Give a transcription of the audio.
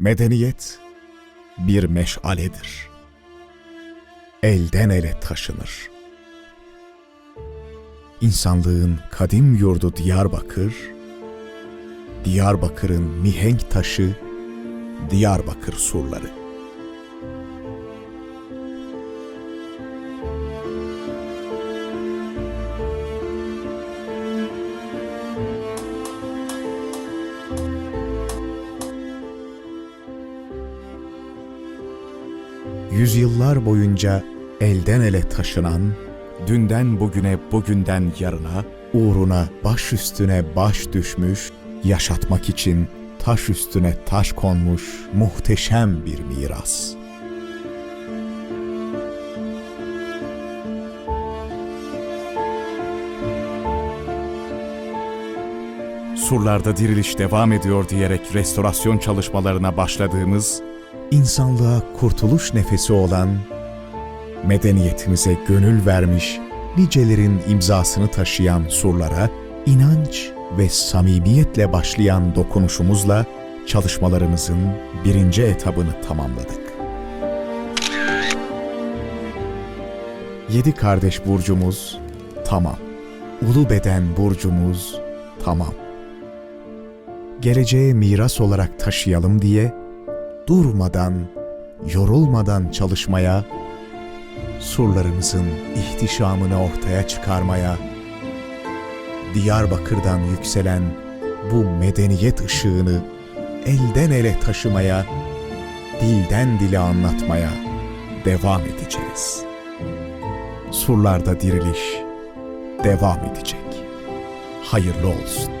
Medeniyet bir meşaledir. Elden ele taşınır. İnsanlığın kadim yurdu Diyarbakır, Diyarbakır'ın mihenk taşı, Diyarbakır surları. Yüzyıllar boyunca elden ele taşınan, dünden bugüne, bugünden yarına, uğruna baş üstüne baş düşmüş, yaşatmak için taş üstüne taş konmuş muhteşem bir miras. Surlarda diriliş devam ediyor diyerek restorasyon çalışmalarına başladığımız, insanlığa kurtuluş nefesi olan, medeniyetimize gönül vermiş, nicelerin imzasını taşıyan surlara inanç ve samimiyetle başlayan dokunuşumuzla çalışmalarımızın birinci etabını tamamladık. Yedi kardeş burcumuz tamam. Ulu beden burcumuz tamam. Geleceğe miras olarak taşıyalım diye durmadan, yorulmadan çalışmaya, surlarımızın ihtişamını ortaya çıkarmaya, Diyarbakır'dan yükselen bu medeniyet ışığını elden ele taşımaya, dilden dile anlatmaya devam edeceğiz. Surlarda diriliş devam edecek. Hayırlı olsun.